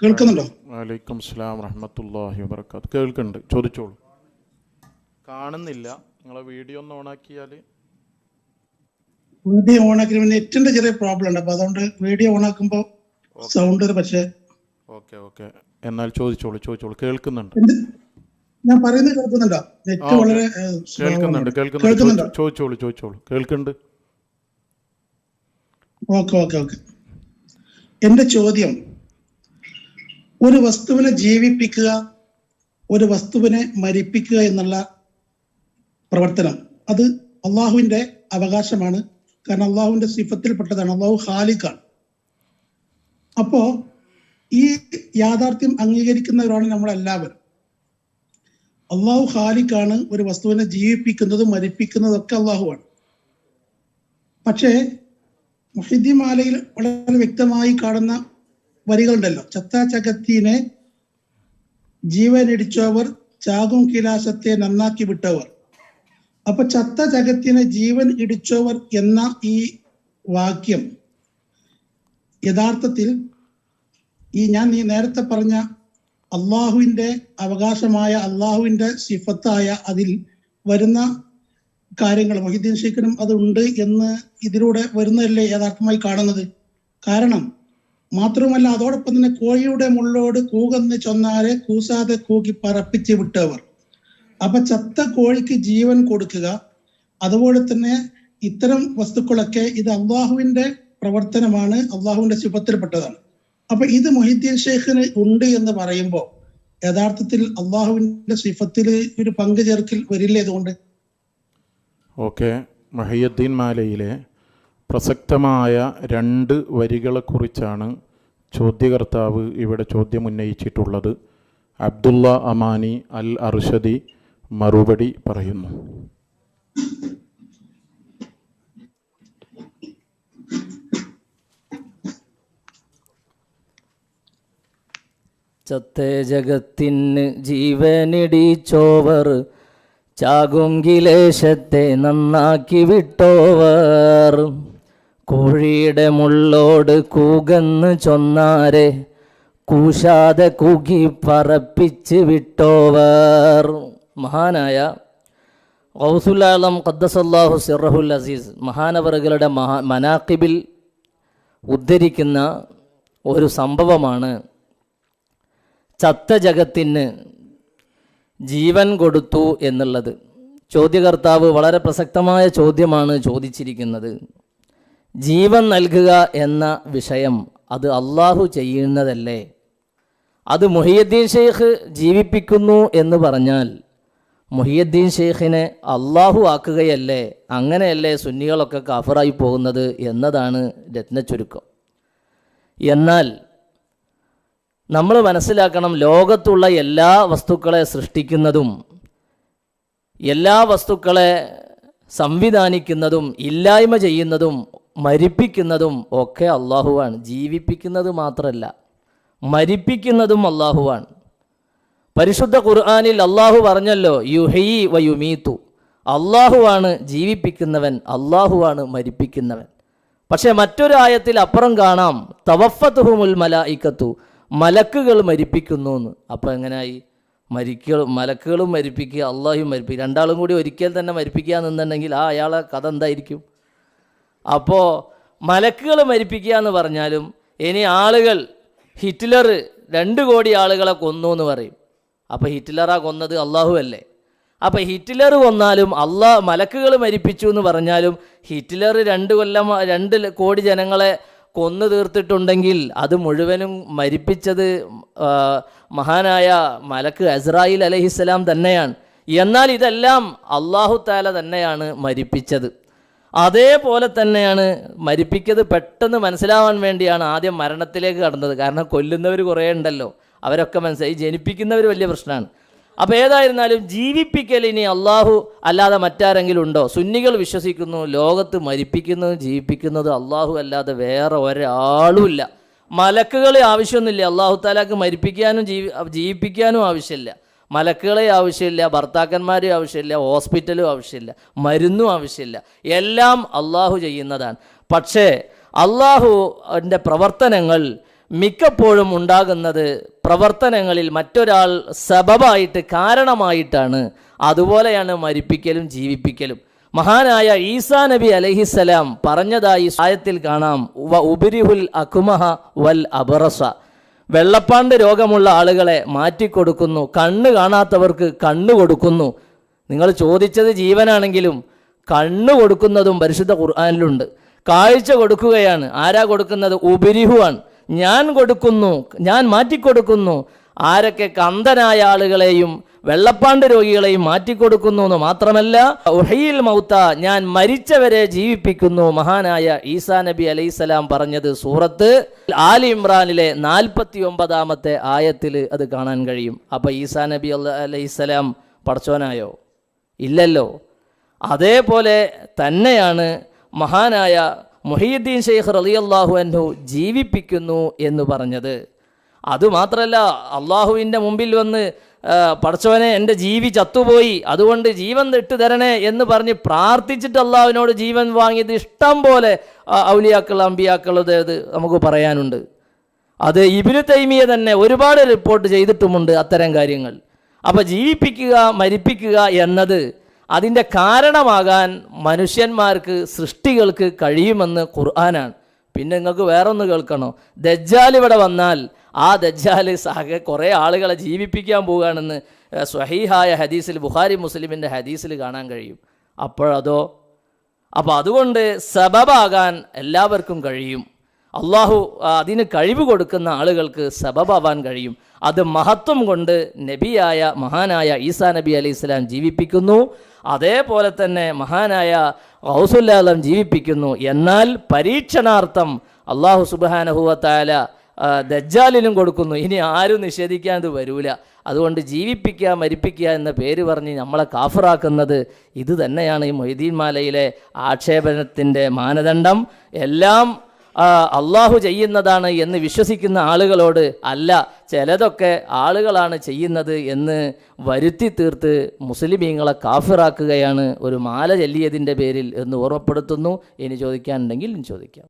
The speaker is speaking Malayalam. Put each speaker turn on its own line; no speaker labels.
കേൾക്കുന്നുണ്ടോ?
വലൈക്കും സ്ലാം റഹ്മത്തുല്ലാഹി വബർക്കാത്ത് കേൾക്കുന്നുണ്ട്. ചോദിച്ചോളൂ. കാണുന്നില്ല. നിങ്ങളെ വീഡിയോ ഒന്ന് ഓണാക്കിയാൽ
വീഡിയോ ഓണാക്കി നെറ്റിന്റെ ചെറിയ പ്രോബ്ലം ഉണ്ട്. അപ്പൊ അതുകൊണ്ട് വീഡിയോ ഓണാക്കുമ്പോൾ സൗണ്ട് പക്ഷേ.
Okay okay. എന്നാൽ ചോദിച്ചോളൂ ചോദിച്ചോളൂ. കേൾക്കുന്നുണ്ട്.
ഞാൻ പറയുന്നത് കേൾക്കുന്നുണ്ടോ? നെറ്റ് വളരെ
കേൾക്കുന്നുണ്ട് കേൾക്കുന്നുണ്ട്. ചോദിച്ചോളൂ ചോദിച്ചോളൂ. കേൾക്കുന്നുണ്ട്?
Okay okay okay. എന്റെ ചോദ്യം ഒരു വസ്തുവിനെ ജീവിപ്പിക്കുക ഒരു വസ്തുവിനെ മരിപ്പിക്കുക എന്നുള്ള പ്രവർത്തനം അത് അള്ളാഹുവിന്റെ അവകാശമാണ്. കാരണം അള്ളാഹുവിന്റെ സിഫത്തിൽപ്പെട്ടതാണ്. അള്ളാഹു ഖാലിഖാണ്. അപ്പോ ഈ യാഥാർത്ഥ്യം അംഗീകരിക്കുന്നവരാണ് നമ്മളെല്ലാവരും. അള്ളാഹു ഖാലിക്കാണ് ഒരു വസ്തുവിനെ ജീവിപ്പിക്കുന്നതും മരിപ്പിക്കുന്നതും ഒക്കെ അള്ളാഹുവാണ്. പക്ഷേ മുഹിദ്ദീൻ മാലയിൽ വളരെ വ്യക്തമായി കാണുന്ന വരികളുണ്ടല്ലോ. ചത്ത ചകത്തീനെ ജീവനിടിച്ചവർ ചാകും കിലാസത്തെ നന്നാക്കി വിട്ടവർ. അപ്പൊ ചത്ത ചകത്തിനെ ജീവൻ ഇടിച്ചവർ എന്ന ഈ വാക്യം യഥാർത്ഥത്തിൽ ഈ ഞാൻ നീ നേരത്തെ പറഞ്ഞ അള്ളാഹുവിന്റെ അവകാശമായ അള്ളാഹുവിന്റെ സിഫത്തായ അതിൽ വരുന്ന കാര്യങ്ങൾ മൊഹിദ്ദീൻ ഷെയ്ഖിനും അതുണ്ട് എന്ന് ഇതിലൂടെ വരുന്നതല്ലേ യഥാർത്ഥമായി കാണുന്നത്? കാരണം മാത്രമല്ല അതോടൊപ്പം തന്നെ കോഴിയുടെ മുള്ളോട് കൂകന്ന് ചൊന്നാരെ കൂസാതെ കൂകി പറപ്പിച്ച് വിട്ടവർ. അപ്പൊ ചത്ത കോഴിക്ക് ജീവൻ കൊടുക്കുക അതുപോലെ തന്നെ ഇത്തരം വസ്തുക്കളൊക്കെ ഇത് അള്ളാഹുവിന്റെ പ്രവർത്തനമാണ് അള്ളാഹുവിന്റെ ശുഭത്തിൽപ്പെട്ടതാണ്. അപ്പൊ ഇത് മൊഹിദ്ദീൻ ഷെയ്ഖിന് ഉണ്ട് എന്ന് പറയുമ്പോൾ യഥാർത്ഥത്തിൽ അള്ളാഹുവിന്റെ സിഫത്തിൽ ഒരു പങ്കു ചേർക്കൽ വരില്ലേ
ഓക്കെ മഹിയുദ്ദീൻ മാലയിലെ പ്രസക്തമായ രണ്ട് വരികളെക്കുറിച്ചാണ് ചോദ്യകർത്താവ് ഇവിടെ ചോദ്യം ഉന്നയിച്ചിട്ടുള്ളത് അബ്ദുള്ള അമാനി അൽ അർഷദി മറുപടി പറയുന്നു.
ചത്തേ ജഗത്തിന് ജീവനിടിച്ചോവർ ചാകും കിലേശത്തെ നന്നാക്കി വിട്ടോവർ. കോഴിയുടെ മുള്ളോട് കൂകന്ന് ചൊന്നാരെ കൂശാതെ കൂകി പറപ്പിച്ച് വിട്ടോവർ. മഹാനായ ഔസുലാലം ഖദ്ദസല്ലാഹു സിറഹുൽ അസീസ് മഹാനവറുകളുടെ മഹാ മനാക്കിബിൽ ഉദ്ധരിക്കുന്ന ഒരു സംഭവമാണ് ചത്ത ജഗത്തിന് ജീവൻ കൊടുത്തു എന്നുള്ളത്. ചോദ്യകർത്താവ് വളരെ പ്രസക്തമായ ചോദ്യമാണ് ചോദിച്ചിരിക്കുന്നത്. ജീവൻ നൽകുക എന്ന വിഷയം അത് അള്ളാഹു ചെയ്യുന്നതല്ലേ? അത് മുഹിയുദ്ദീൻ ഷെയ്ഖ് ജീവിപ്പിക്കുന്നു എന്ന് പറഞ്ഞാൽ മുഹിയുദ്ദീൻ ഷെയ്ഖിനെ അള്ളാഹു ആക്കുകയല്ലേ? അങ്ങനെയല്ലേ സുന്നികളൊക്കെ കാഫറായി പോകുന്നത് എന്നതാണ് രത്നച്ചുരുക്കം. എന്നാൽ നമ്മൾ മനസ്സിലാക്കണം ലോകത്തുള്ള എല്ലാ വസ്തുക്കളെ സൃഷ്ടിക്കുന്നതും എല്ലാ വസ്തുക്കളെ സംവിധാനിക്കുന്നതും ഇല്ലായ്മ ചെയ്യുന്നതും മരിപ്പിക്കുന്നതും ഒക്കെ അള്ളാഹുവാണ്. ജീവിപ്പിക്കുന്നത് മാത്രമല്ല മരിപ്പിക്കുന്നതും അള്ളാഹുവാണ്. പരിശുദ്ധ ഖുർആാനിൽ അള്ളാഹു പറഞ്ഞല്ലോ യുഹീ വ യുമീത്തു അള്ളാഹുവാണ് ജീവിപ്പിക്കുന്നവൻ അള്ളാഹുവാണ് മരിപ്പിക്കുന്നവൻ. പക്ഷേ മറ്റൊരു ആയത്തിൽ അപ്പുറം കാണാം തവഫത്തുഹുമുൽ മലായിക്കത്തു. മലക്കുകൾ മരിപ്പിക്കുന്നു എന്ന്. അപ്പോൾ എങ്ങനെയായി? മരിക്ക മലക്കുകളും മരിപ്പിക്കുക അള്ളാഹും മരിപ്പിക്കുക. രണ്ടാളും കൂടി ഒരിക്കൽ തന്നെ മരിപ്പിക്കുക എന്നുണ്ടെങ്കിൽ ആ അയാളെ കഥ എന്തായിരിക്കും? അപ്പോൾ മലക്കുകൾ മരിപ്പിക്കുക എന്ന് പറഞ്ഞാലും ഇനി ആളുകൾ ഹിറ്റ്ലർ രണ്ട് കോടി ആളുകളെ കൊന്നു എന്ന് പറയും. അപ്പോൾ ഹിറ്റ്ലറാ കൊന്നത് അള്ളാഹു അല്ലേ? അപ്പോൾ ഹിറ്റ്ലർ കൊന്നാലും അള്ളാഹ് മലക്കുകൾ മരിപ്പിച്ചു എന്ന് പറഞ്ഞാലും ഹിറ്റ്ലർ രണ്ട് കൊല്ലം രണ്ട് കോടി ജനങ്ങളെ കൊന്നു തീർത്തിട്ടുണ്ടെങ്കിൽ അത് മുഴുവനും മരിപ്പിച്ചത് മഹാനായ മലക്ക് അസ്രായിൽ അലഹിസ്സലാം തന്നെയാണ്. എന്നാൽ ഇതെല്ലാം അള്ളാഹു താല തന്നെയാണ് മരിപ്പിച്ചത്. അതേപോലെ തന്നെയാണ് മരിപ്പിക്കത് പെട്ടെന്ന് മനസ്സിലാവാൻ വേണ്ടിയാണ് ആദ്യം മരണത്തിലേക്ക് കടന്നത്. കാരണം കൊല്ലുന്നവർ കുറേ ഉണ്ടല്ലോ. അവരൊക്കെ മനസ്സിലായി. ജനിപ്പിക്കുന്നവർ വലിയ പ്രശ്നമാണ്. അപ്പോൾ ഏതായിരുന്നാലും ജീവിപ്പിക്കൽ ഇനി അള്ളാഹു അല്ലാതെ മറ്റാരെങ്കിലും ഉണ്ടോ? സുന്നികൾ വിശ്വസിക്കുന്നു ലോകത്ത് മരിപ്പിക്കുന്നത് ജീവിപ്പിക്കുന്നത് അള്ളാഹു അല്ലാതെ വേറെ ഒരാളുമില്ല. മലക്കുകളെ ആവശ്യമൊന്നുമില്ല. അള്ളാഹു താലാക്ക് മരിപ്പിക്കാനും ജീവി ജീവിപ്പിക്കാനും ആവശ്യമില്ല. മലക്കുകളെ ആവശ്യമില്ല ഭർത്താക്കന്മാരെ ആവശ്യമില്ല ഹോസ്പിറ്റലും ആവശ്യമില്ല മരുന്നും ആവശ്യമില്ല. എല്ലാം അള്ളാഹു ചെയ്യുന്നതാണ്. പക്ഷേ അള്ളാഹുവിന്റെ പ്രവർത്തനങ്ങൾ മിക്കപ്പോഴും ഉണ്ടാകുന്നത് പ്രവർത്തനങ്ങളിൽ മറ്റൊരാൾ സബബായിട്ട് കാരണമായിട്ടാണ്. അതുപോലെയാണ് മരിപ്പിക്കലും ജീവിപ്പിക്കലും. മഹാനായ ഈസാ നബി അലഹിസലാം പറഞ്ഞതായി സായത്തിൽ കാണാം. ഉബിരിഹുൽ അക്കുമഹ വൽ അബറസ. വെള്ളപ്പാണ്ട് രോഗമുള്ള ആളുകളെ മാറ്റിക്കൊടുക്കുന്നു. കണ്ണ് കാണാത്തവർക്ക് കണ്ണ് കൊടുക്കുന്നു. നിങ്ങൾ ചോദിച്ചത് ജീവനാണെങ്കിലും കണ്ണ് കൊടുക്കുന്നതും പരിശുദ്ധ ഖുർആാനിലുണ്ട്. കാഴ്ച കൊടുക്കുകയാണ്. ആരാ കൊടുക്കുന്നത്? ഉപരിഹുവാണ് ഞാൻ കൊടുക്കുന്നു ഞാൻ മാറ്റിക്കൊടുക്കുന്നു. ആരൊക്കെ കന്തനായ ആളുകളെയും വെള്ളപ്പാണ്ട് രോഗികളെയും മാറ്റിക്കൊടുക്കുന്നു എന്ന് മാത്രമല്ല ഉഹയിൽ മൗത്ത ഞാൻ മരിച്ചവരെ ജീവിപ്പിക്കുന്നു. മഹാനായ ഈസാ നബി അലൈസലാം പറഞ്ഞത് സൂറത്ത് ആലി ഇമ്രാനിലെ നാൽപ്പത്തി ഒമ്പതാമത്തെ ആയത്തിൽ അത് കാണാൻ കഴിയും. അപ്പോൾ ഈസാ നബി അലൈസലാം പടച്ചോനായോ ഇല്ലല്ലോ. അതേപോലെ തന്നെയാണ് മഹാനായ മുഹീദ്ദീൻ ഷെയ്ഖ് റലിയല്ലാഹു അൻഹു ജീവിപ്പിക്കുന്നു എന്ന് പറഞ്ഞത്. അതുമാത്രമല്ല അള്ളാഹുവിന്റെ മുമ്പിൽ വന്ന് പഠിച്ചവനെ എന്റെ ജീവി ചത്തുപോയി അതുകൊണ്ട് ജീവൻ ഇട്ട് തരണേ എന്ന് പറഞ്ഞ് പ്രാർത്ഥിച്ചിട്ട് അള്ളാഹുവിനോട് ജീവൻ വാങ്ങിയത് ഇഷ്ടം പോലെ ഔലിയാക്കൾ ഔലിയാക്കൾ അമ്പിയാക്കളുടേത് നമുക്ക് പറയാനുണ്ട്. അത് ഇബിനു തൈമിയ തന്നെ ഒരുപാട് റിപ്പോർട്ട് ചെയ്തിട്ടുമുണ്ട് അത്തരം കാര്യങ്ങൾ. അപ്പോൾ ജീവിപ്പിക്കുക മരിപ്പിക്കുക എന്നത് അതിന്റെ കാരണമാകാൻ മനുഷ്യന്മാർക്ക് സൃഷ്ടികൾക്ക് കഴിയുമെന്ന് ഖുർആനാണ്. പിന്നെ നിങ്ങൾക്ക് വേറൊന്ന് കേൾക്കണോ? ദജ്ജാൽ ഇവിടെ വന്നാൽ ആ ദജ്ജാൽ സഹ കുറേ ആളുകളെ ജീവിപ്പിക്കാൻ പോവുകയാണെന്ന് സ്വഹീഹായ ഹദീസിൽ ബുഹാരി മുസ്ലിമിന്റെ ഹദീസിൽ കാണാൻ കഴിയും. അപ്പോഴതോ? അപ്പോൾ അതുകൊണ്ട് സബബാകാൻ എല്ലാവർക്കും കഴിയും. അള്ളാഹു അതിന് കഴിവ് കൊടുക്കുന്ന ആളുകൾക്ക് സബബാവാൻ കഴിയും. അത് മഹത്വം കൊണ്ട് നബിയായ മഹാനായ ഈസാ നബി അലി ഇസ്ലാം ജീവിപ്പിക്കുന്നു. അതേപോലെ തന്നെ മഹാനായ ഹൗസുല്ലാലം ജീവിപ്പിക്കുന്നു. എന്നാൽ പരീക്ഷണാർത്ഥം അള്ളാഹു സുബാനഹുവത്തായ ദജ്ജാലിനും കൊടുക്കുന്നു. ഇനി ആരും നിഷേധിക്കാൻ ഇത് വരൂല. അതുകൊണ്ട് ജീവിപ്പിക്കുക മരിപ്പിക്കുക എന്ന പേര് പറഞ്ഞ് നമ്മളെ കാഫറാക്കുന്നത് ഇത് തന്നെയാണ് ഈ മൊയ്തീൻ മാലയിലെ ആക്ഷേപണത്തിന്റെ മാനദണ്ഡം. എല്ലാം അള്ളാഹു ചെയ്യുന്നതാണ് എന്ന് വിശ്വസിക്കുന്ന ആളുകളോട് അല്ല ചിലതൊക്കെ ആളുകളാണ് ചെയ്യുന്നത് എന്ന് വരുത്തി തീർത്ത് മുസ്ലിമീങ്ങളെ കാഫിറാക്കുകയാണ്. ഒരു മാല ചൊല്ലിയതിന്റെ പേരിൽ എന്ന് ഓർമ്മപ്പെടുത്തുന്നു. ഇനി ചോദിക്കാനുണ്ടെങ്കിൽ ചോദിക്കാം.